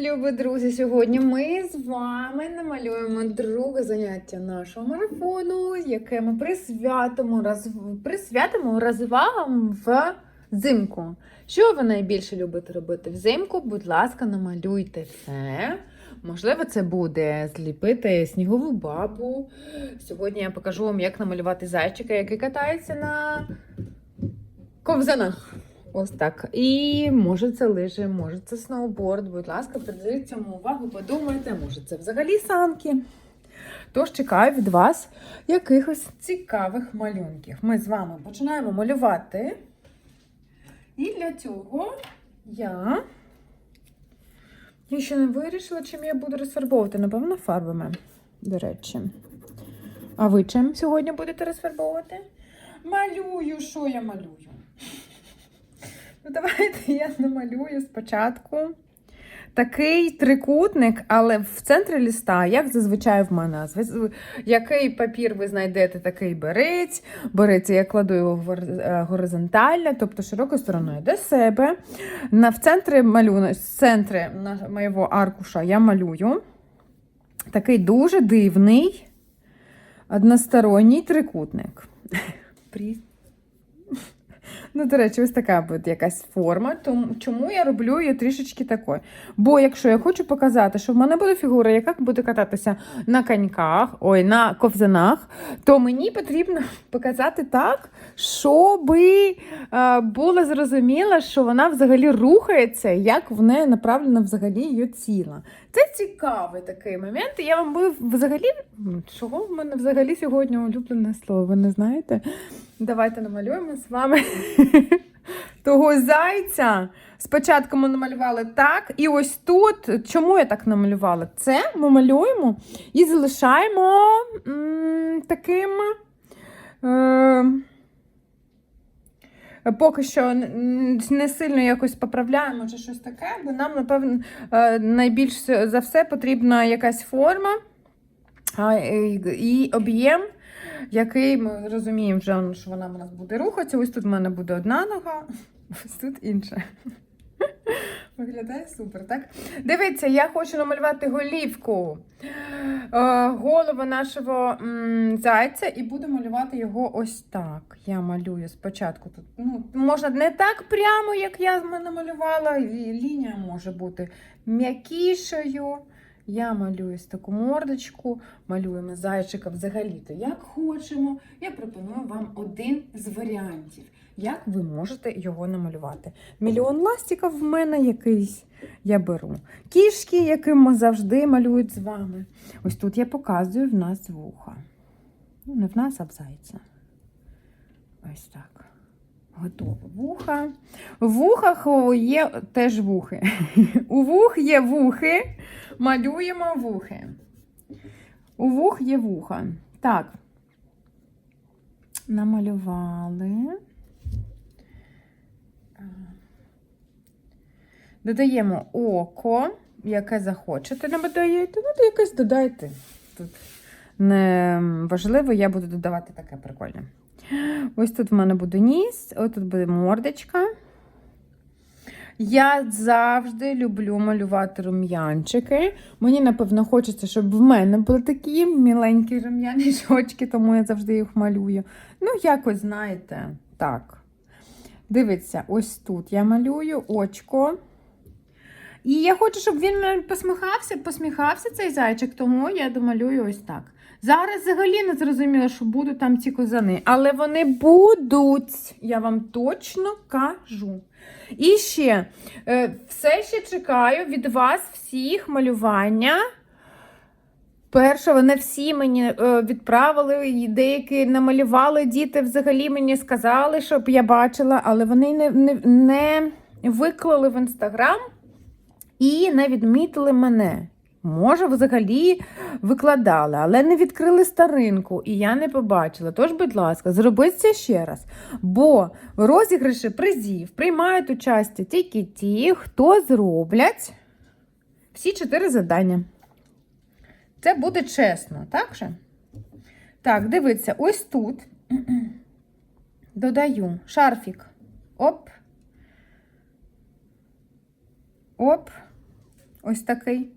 любі друзі! Сьогодні ми з вами намалюємо друге заняття нашого марафону, яке ми присвятимо, роз... присвятимо розвагам взимку. Що ви найбільше любите робити взимку? Будь ласка, намалюйте це. Можливо, це буде зліпити снігову бабу. Сьогодні я покажу вам, як намалювати зайчика, який катається на ковзанах. Ось так. І може це лижі, може це сноуборд. Будь ласка, приділіть цьому увагу, подумайте, може це взагалі санки. Тож чекаю від вас якихось цікавих малюнків. Ми з вами починаємо малювати. І для цього я. Я ще не вирішила, чим я буду розфарбовувати. Напевно, фарбами, до речі. А ви чим сьогодні будете розфарбовувати? Малюю, що я малюю? Ну, давайте я намалюю спочатку такий трикутник, але в центрі ліста, як зазвичай в мене. Який папір ви знайдете, такий беріть. Береться, я кладу його е, горизонтально, тобто широкою стороною до себе. На, в центрі малюна, в центрі моєго аркуша я малюю такий дуже дивний односторонній трикутник. Ну, до речі, ось така буде якась форма. Тому чому я роблю її трішечки такою? Бо якщо я хочу показати, що в мене буде фігура, яка буде кататися на коньках, ой, на ковзанах, то мені потрібно показати так, щоб е, було зрозуміло, що вона взагалі рухається, як в неї направлено взагалі її тіло. Це цікавий такий момент. Я вам буду взагалі. Чого в мене взагалі сьогодні улюблене слово? Ви не знаєте? Давайте намалюємо з вами того зайця. Спочатку ми намалювали так, і ось тут, чому я так намалювала? Це ми малюємо і залишаємо м, таким. Е, Поки що не сильно якось поправляємо чи щось таке, бо нам, напевно, е, найбільш за все потрібна якась форма і, об'єм, який ми розуміємо, вже, що вона в нас буде рухатися. Ось тут в мене буде одна нога, ось тут інша. Виглядає супер, так? Дивіться, я хочу намалювати голівку е, голову нашого зайця і буду малювати його ось так. Я малюю спочатку тут. Ну, можна не так прямо, як я намалювала. Лінія може бути м'якішою. Я малюю ось таку мордочку, малюємо зайчика взагалі-то як хочемо. Я пропоную вам один з варіантів, як ви можете його намалювати. Мільйон ластиків в мене якийсь я беру. Кішки, яким завжди малюють з вами. Ось тут я показую в нас вуха. Ну, не в нас, а в зайця. Ось так. Готово. Вуха. В вухах є теж вухи. У вух є вухи. Малюємо вухи. У вух є вуха. Так. Намалювали. Додаємо око, яке захочете, не додаєте. Ну, то якесь додайте. Тут не важливо, я буду додавати таке прикольне. Ось тут в мене буде ніс, ось тут буде мордочка. Я завжди люблю малювати рум'янчики. Мені, напевно, хочеться, щоб в мене були такі міленькі рум'яні очки, тому я завжди їх малюю. Ну, якось, знаєте, так. Дивіться, ось тут я малюю очко. І я хочу, щоб він посміхався, посміхався цей зайчик, тому я домалюю ось так. Зараз взагалі не зрозуміло, що будуть там ці козани, але вони будуть, я вам точно кажу. І ще е, все ще чекаю від вас всіх малювання. Першого, не всі мені е, відправили, деякі намалювали діти, взагалі мені сказали, щоб я бачила, але вони не, не, не виклали в інстаграм і не відмітили мене. Може, взагалі викладали, але не відкрили старинку, і я не побачила. Тож, будь ласка, зробіть це ще раз. Бо в розіграші призів приймають участь тільки ті, хто зроблять всі чотири завдання. Це буде чесно, так же? Так, дивіться, ось тут додаю шарфік. Оп. Оп. Ось такий.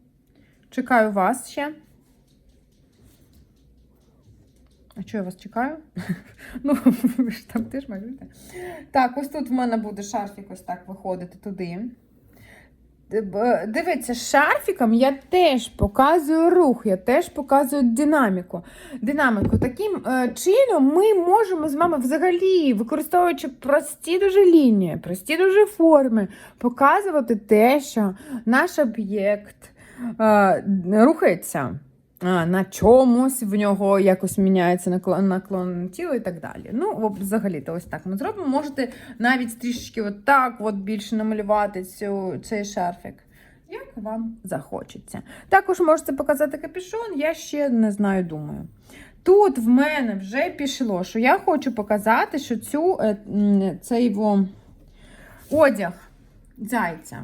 Чекаю вас ще. А що я вас чекаю? ну, ви ж там теж малюєте. Так, ось тут в мене буде шарфік ось так виходити туди. Дивіться, шарфіком я теж показую рух, я теж показую динаміку. Динаміку. Таким е, чином ми можемо з вами взагалі, використовуючи прості дуже лінії, прості дуже форми, показувати те, що наш об'єкт е, рухається. На чомусь в нього якось міняється наклон, наклон тіла і так далі. Ну, взагалі-то ось так ми зробимо. Можете навіть трішечки от от більше намалювати цю, цей шарфик. Як вам захочеться. Також можете показати капюшон, я ще не знаю, думаю. Тут в мене вже пішло, що я хочу показати, що цю, е, цей одяг зайця.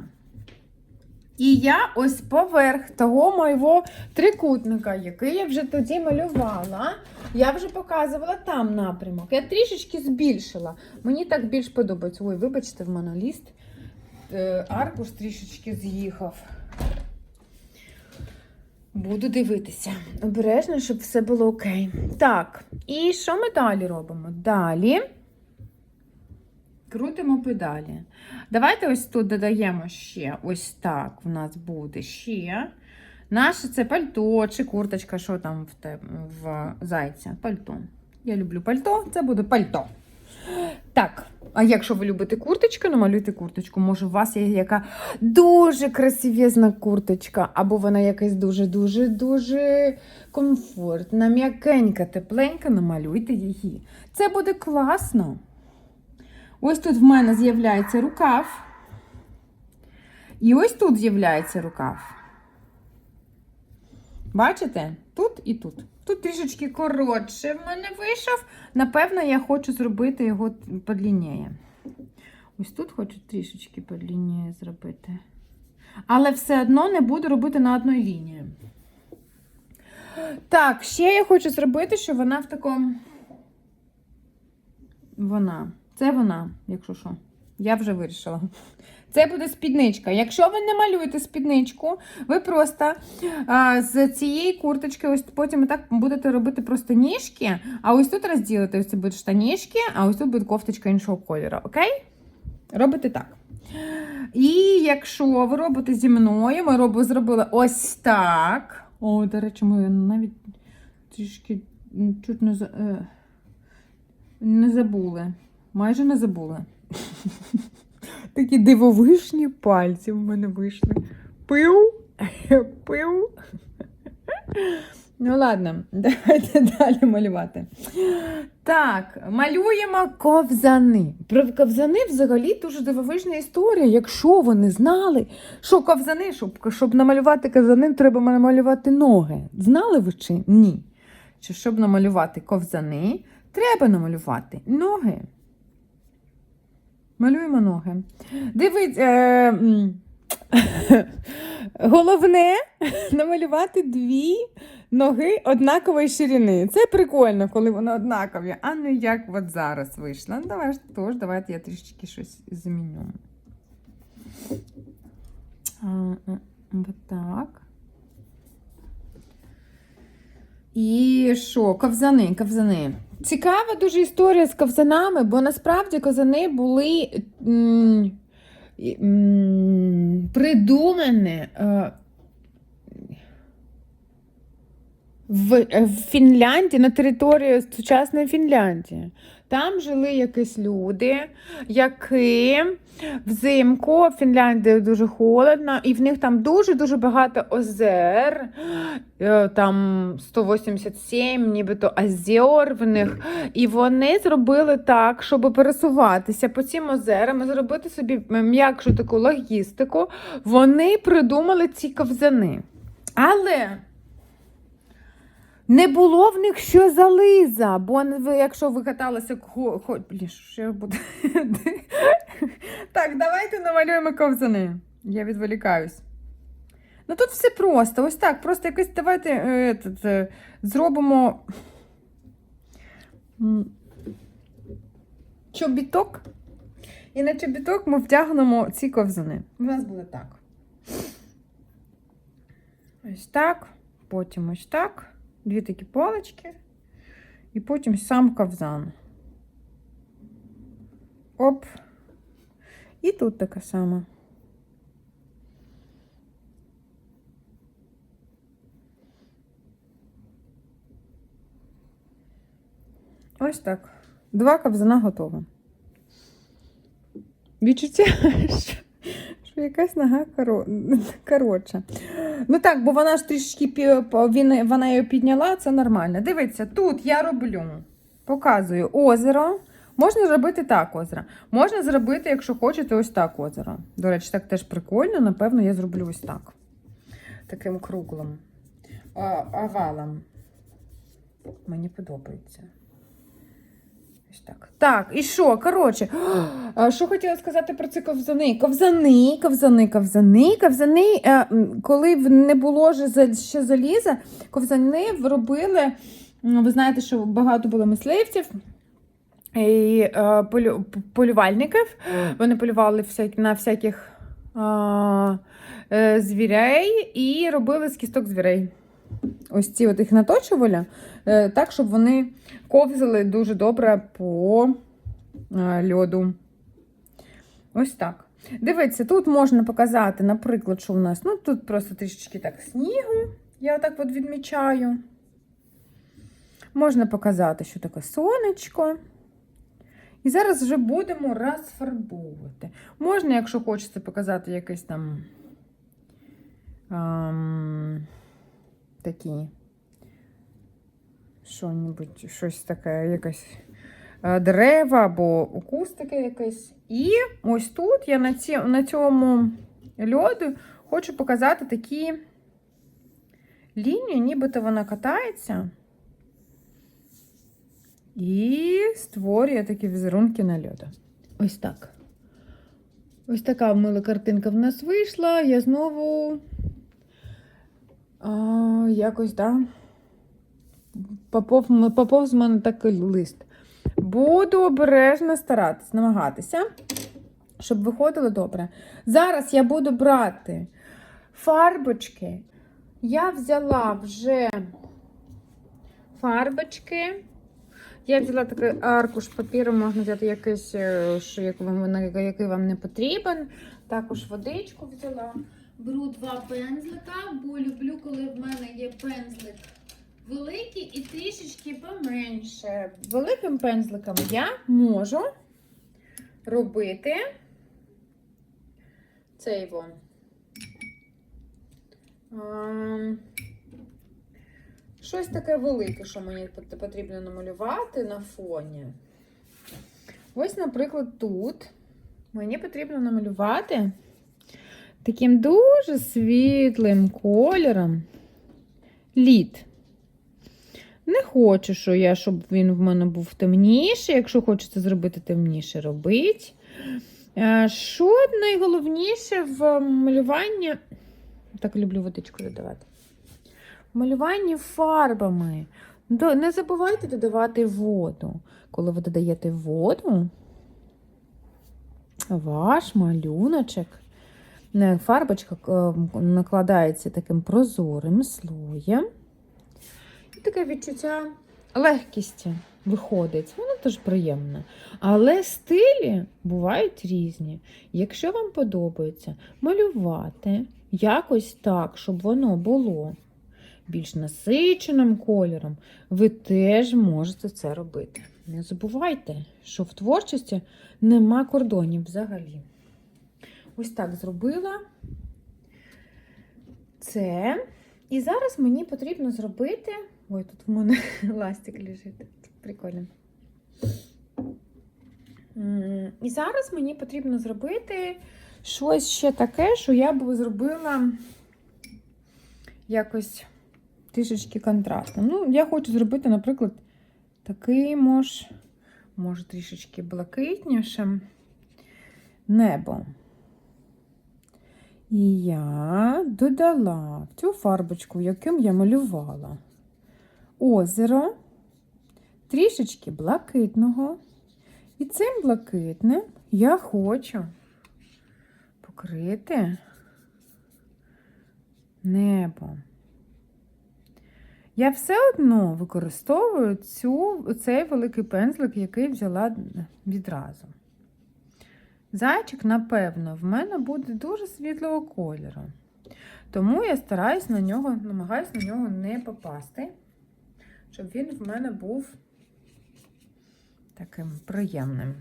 І я ось поверх того моєго трикутника, який я вже тоді малювала, я вже показувала там напрямок. Я трішечки збільшила. Мені так більш подобається. Ой, вибачте, в мене ліст. Е, аркуш трішечки з'їхав. Буду дивитися. Обережно, щоб все було окей. Так, і що ми далі робимо? Далі крутимо педалі. Давайте ось тут додаємо ще ось так. У нас буде ще. Наше це пальто чи курточка, що там в, те, в зайця? Пальто. Я люблю пальто, це буде пальто. Так, а якщо ви любите курточку, намалюйте курточку. Може, у вас є яка дуже красивезна курточка, або вона якась дуже-дуже дуже комфортна, м'якенька, тепленька, намалюйте її. Це буде класно. Ось тут в мене з'являється рукав. І ось тут з'являється рукав. Бачите? Тут і тут. Тут трішечки коротше в мене вийшов. Напевно, я хочу зробити його подлінніє. Ось тут хочу трішечки подлінніє зробити. Але все одно не буду робити на одній лінії. Так, ще я хочу зробити, що вона в такому. Вона. Це вона, якщо що. Я вже вирішила. Це буде спідничка. Якщо ви не малюєте спідничку, ви просто а, з цієї курточки, ось потім так будете робити просто ніжки, а ось тут розділите, ось це будуть штанішки, а ось тут буде кофточка іншого кольору. Окей? Робите так. І якщо ви робите зі мною, ми робимо, зробили ось так. О, до речі, ми навіть трішки чуть не, е, не забули. Майже не забули. Такі дивовижні пальці в мене вийшли. Пив, пив. Ну, ладно, давайте далі малювати. Так, малюємо ковзани. Про ковзани взагалі дуже дивовижна історія. Якщо ви не знали, що ковзани, щоб, щоб намалювати ковзани, треба намалювати ноги. Знали ви чи ні? Що щоб намалювати ковзани, треба намалювати ноги. Малюємо ноги. Дивіться. Е, головне намалювати дві ноги однакової ширини. Це прикольно, коли вони однакові, а не як от зараз вийшло. Ну, давай, тож, давайте я трішечки щось зміню. А, от так. І що? Ковзани, ковзани. Цікава дуже історія з ковзанами, бо насправді ковзани були придумані е, в Фінляндії на території сучасної Фінляндії. Там жили якісь люди, які взимку в Фінляндії дуже холодно, і в них там дуже-дуже багато озер. Е, Там 187, нібито озер в них. І вони зробили так, щоб пересуватися по цим озерам і зробити собі м'якшу таку логістику. Вони придумали ці ковзани. Але. Не було в них що зализа, бо якщо ви каталися що я так, давайте намалюємо ковзани. Я відволікаюсь. Ну тут все просто. Ось так. Просто якось давайте е, е, зробимо чобіток. І на чобіток ми втягнемо ці ковзани. У нас буде так. Ось так, потім ось так. Дві такі палички. І потім сам ковзан. Оп. І тут така сама. Ось так. Два ковзана готово. Відчуття, що, що якась нога коро- коротша. Ну так, бо вона ж трішки він, вона її підняла, це нормально. Дивіться, тут я роблю, показую озеро. Можна зробити так озеро. Можна зробити, якщо хочете, ось так озеро. До речі, так теж прикольно. Напевно, я зроблю ось так. Таким круглим овалом. Мені подобається. Так. Так, і що? Коротше, що хотіла сказати про ці ковзани? Ковзани, ковзани, ковзани, ковзани. е, Коли не було ще заліза, ковзани робили. Ви знаєте, що багато було мисливців. І е, полю, полювальників. Вони полювали всякі, на всяких а, е, звірей і робили з кісток звірей. Ось ці от їх наточували, е, так, щоб вони ковзали дуже добре по е, льоду. Ось так. Дивіться, тут можна показати, наприклад, що у нас ну, тут просто трішечки так снігу. Я так от відмічаю. Можна показати, що таке сонечко. І зараз вже будемо розфарбовувати. Можна, якщо хочеться показати якийсь там ам, такі що-небудь, щось таке, якесь е, дерева або кустики якесь. І ось тут я на, ці, на цьому льоду хочу показати такі лінії, нібито вона катається. І створює такі візерунки на льоду. Ось так. Ось така мила картинка в нас вийшла. Я знову а, якось, да, попов, в мене такий лист. Буду обережно старатись, намагатися, щоб виходило добре. Зараз я буду брати фарбочки. Я взяла вже фарбочки. Я взяла такий аркуш папіру, можна взяти якийсь, е, що, який вам не потрібен. Також водичку взяла. Беру два пензлика, бо люблю, коли в мене є пензлик великий і трішечки поменше. Великим пензликом я можу робити цей вон. Щось таке велике, що мені потрібно намалювати на фоні. Ось, наприклад, тут мені потрібно намалювати таким дуже світлим кольором лід. Не хочу, що я, щоб він в мене був темніший. Якщо хочете зробити темніше, робіть. Е, Що найголовніше в малюванні. Так люблю водичку додавати. В малюванні фарбами. Не забувайте додавати воду. Коли ви додаєте воду, ваш малюночок, фарбочка е, накладається таким прозорим слоєм. І таке відчуття легкісті виходить. Воно теж приємне. Але стилі бувають різні. Якщо вам подобається малювати якось так, щоб воно було більш насиченим кольором, ви теж можете це робити. Не забувайте, що в творчості нема кордонів взагалі. Ось так зробила це. І зараз мені потрібно зробити. Ой, тут в мене ластик лежить. Прикольно. І зараз мені потрібно зробити щось ще таке, що я б зробила якось трішечки контрастно. Ну, я хочу зробити, наприклад, таким ж, може, трішечки блакитнішим небо. І я додала в цю фарбочку, яким я малювала, озеро, трішечки блакитного. І цим блакитним я хочу покрити небо. я все одно використовую цю, цей великий пензлик, який взяла відразу. Зайчик, напевно, в мене буде дуже світлого кольору. Тому я стараюсь на нього, намагаюся на нього не попасти, щоб він в мене був таким приємним.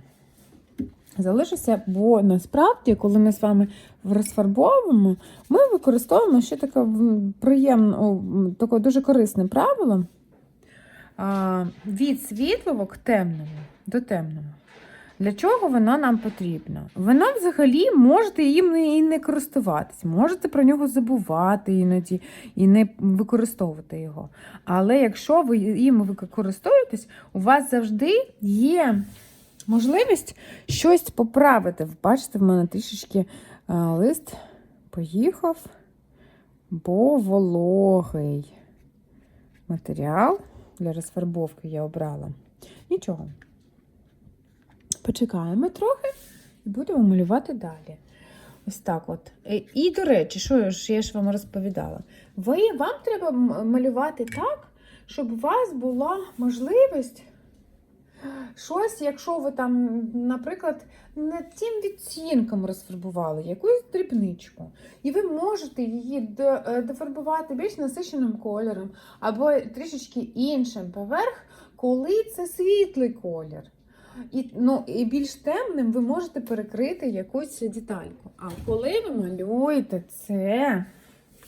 Залишився, бо насправді, коли ми з вами розфарбовуємо, ми використовуємо ще таке приємне, таке дуже корисне правило від світлого к темному до темного. Для чого воно нам потрібно? Воно взагалі можете їм і не користуватись, можете про нього забувати іноді і не використовувати його. Але якщо ви їм ви користуєтесь, у вас завжди є можливість щось поправити. Бачите, в мене трішечки лист поїхав, бо вологий матеріал для розфарбовки я обрала. Нічого. Почекаємо трохи і будемо малювати далі. Ось так от. Е, І, до речі, що я ж вам розповідала? Ви, вам треба малювати так, щоб у вас була можливість щось, якщо ви там, наприклад, не тим відцінком розфарбували якусь дрібничку, і ви можете її е, дофарбувати більш насиченим кольором або трішечки іншим поверх, коли це світлий колір. І, ну, і більш темним ви можете перекрити якусь детальку. А коли ви малюєте це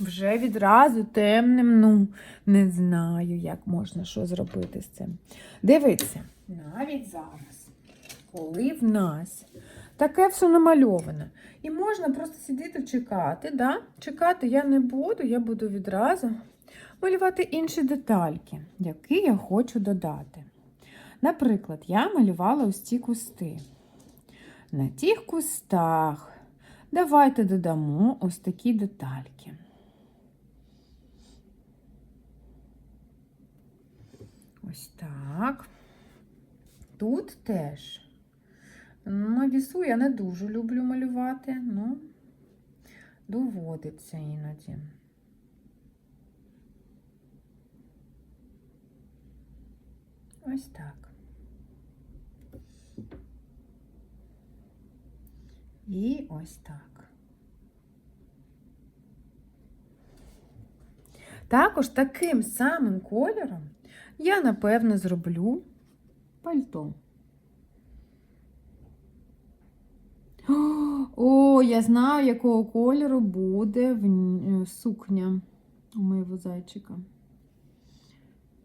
вже відразу темним, ну не знаю, як можна що зробити з цим. Дивіться, навіть зараз, коли в нас таке все намальоване, і можна просто сидіти чекати. Да? Чекати я не буду, я буду відразу малювати інші детальки, які я хочу додати. Наприклад, я малювала ось ці кусти. На тих кустах давайте додамо ось такі детальки. Ось так. Тут теж. На вісу я не дуже люблю малювати, ну, доводиться іноді. Ось так. І ось так. Також таким самим кольором я, напевно, зроблю пальто. О, я знаю, якого кольору буде в сукня у моєго зайчика.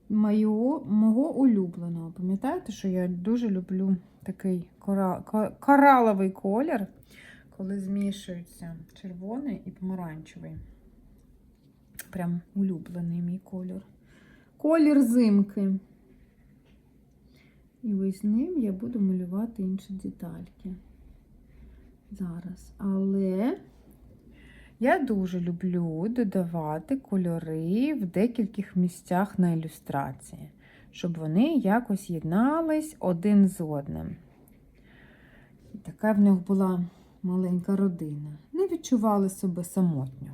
Мою, мого улюбленого. Пам'ятаєте, що я дуже люблю такий кора, ко- кораловий колір, коли змішуються червоний і помаранчевий. Прям улюблений мій колір. Колір зимки. І ось ним я буду малювати інші детальки. Зараз. Але я дуже люблю додавати кольори в декількох місцях на ілюстрації, щоб вони якось єднались один з одним. Така в них була маленька родина. Не відчували себе самотньо,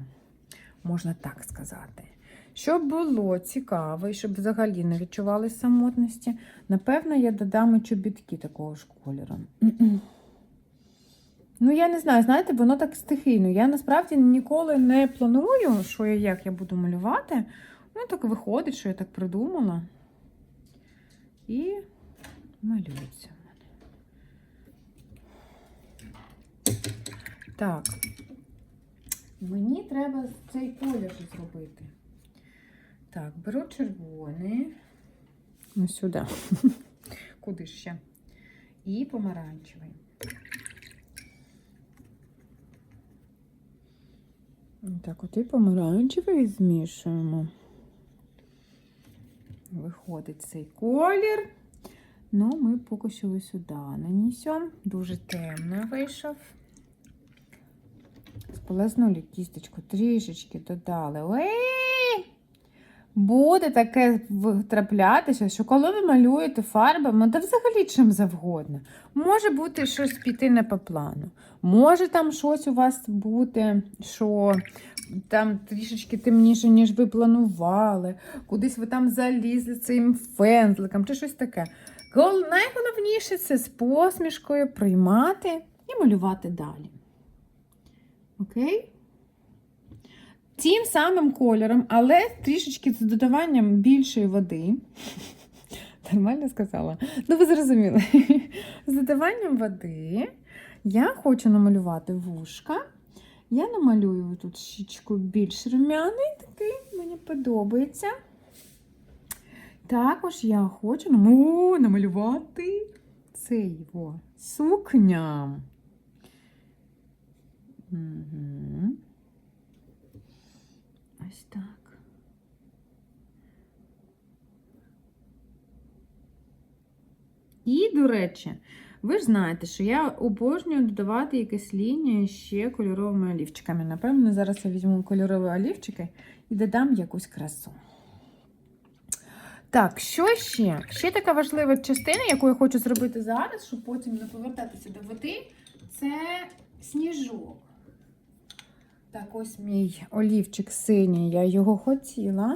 можна так сказати. Щоб було цікаво і щоб взагалі не відчували самотності, напевно, я додам чобітки такого ж кольору. Ну, я не знаю, знаєте, воно так стихійно. Я насправді ніколи не планую, що я як я буду малювати. Ну, так виходить, що я так придумала. І малюється в мене. Так. Мені треба цей колір зробити. Так, беру червоний. Ну, сюди. Куди ще? І помаранчевий. Так, от і помаранчевий змішуємо. Виходить цей колір. Ну, ми поки що ось сюди нанесемо. Дуже темно вийшов. Сполоснули кісточку, трішечки додали. Ой! Буде таке траплятися, що коли ви малюєте фарбами, та взагалі чим завгодно. Може бути щось піти не по плану. Може там щось у вас бути, що там трішечки темніше, ніж ви планували, кудись ви там залізли цим фензликом чи щось таке. Найголовніше це з посмішкою приймати і малювати далі. Окей? Тим самим кольором, але трішечки з додаванням більшої води. Нормально сказала? Ну, ви зрозуміли. З додаванням води я хочу намалювати вушка. Я намалюю тут щічку більш рум'яний, такий, мені подобається. Також я хочу наму- намалювати цей його сукня. Угу. Ось так. І, до речі, ви ж знаєте, що я обожнюю додавати якісь лінії ще кольоровими олівчиками. Напевно, зараз я візьму кольорові олівчики і додам якусь красу. Так, що ще? Ще така важлива частина, яку я хочу зробити зараз, щоб потім не повертатися до води, це сніжок. Так, ось мій олівчик синій, я його хотіла.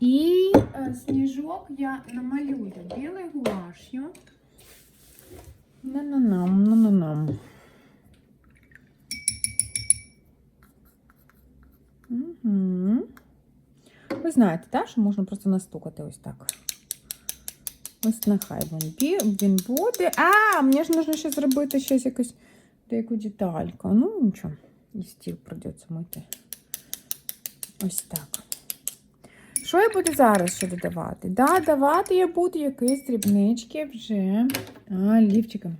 І е, сніжок я намалюю білою гуаш'ю. На-на-нам, на-на-нам. Угу. Ви знаєте, так, що можна просто настукати ось так. Ось нехай він, він буде. А, мені ж нужно ще зробити щось якусь деяку детальку. Ну, нічого. І стіл придеться мити. Ось так. Що я буду зараз ще додавати? Да, давати я буду якісь дрібнички вже а, лівчиком.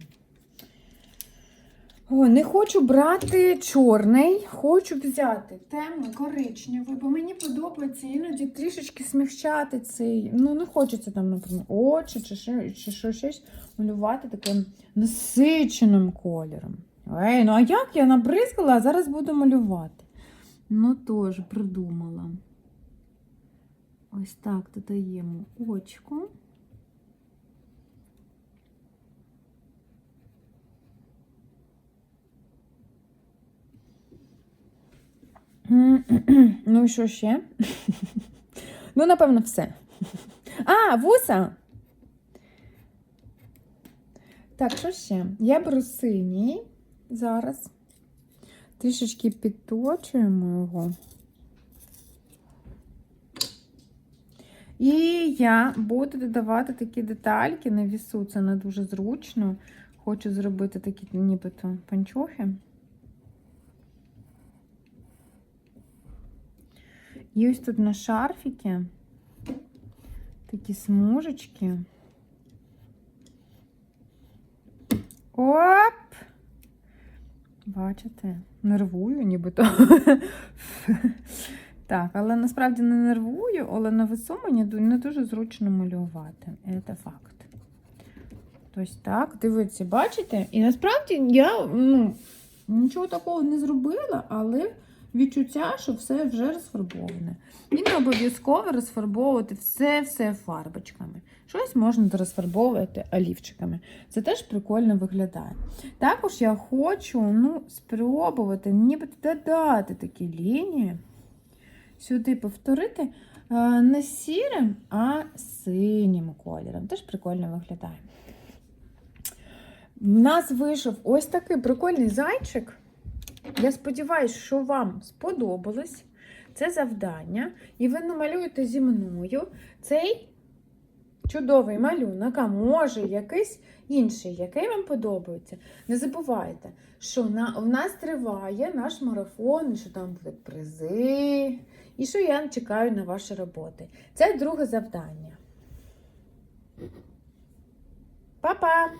О, не хочу брати чорний, хочу взяти темно коричневий, бо мені подобається іноді трішечки смягчати цей. Ну, не хочеться там, наприклад, очі чи що, чи що щось малювати таким насиченим кольором. Ей, ну а як я набризкала, а зараз буду малювати. Ну, теж придумала. Ось так додаємо очку. Ну і що ще? Ну, напевно, все. А, вуса! Так, що ще? Я беру синій зараз. Трішечки підточуємо його. І я буду додавати такі детальки на вісу. Це не дуже зручно. Хочу зробити такі нібито панчохи. І ось тут на шарфіки такі смужечки. Оп! Бачите, нервую нібито. Так, але насправді не нервую, але на весу мені не дуже зручно малювати. Це факт. Тобто так, дивіться, бачите? І насправді я ну, нічого такого не зробила, але відчуття, що все вже розфарбоване. І не обов'язково розфарбовувати все-все фарбочками. Щось можна розфарбовувати олівчиками. Це теж прикольно виглядає. Також я хочу ну, спробувати ніби додати такі лінії. Сюди повторити е, не сірим, а синім кольором. Теж прикольно виглядає. В нас вийшов ось такий прикольний зайчик. Я сподіваюся, що вам сподобалось це завдання, і ви намалюєте зі мною цей чудовий малюнок, а може якийсь інший, який вам подобається. Не забувайте, що в нас триває наш марафон, що там будуть призи, і що я чекаю на ваші роботи. Це друге завдання. Па-па!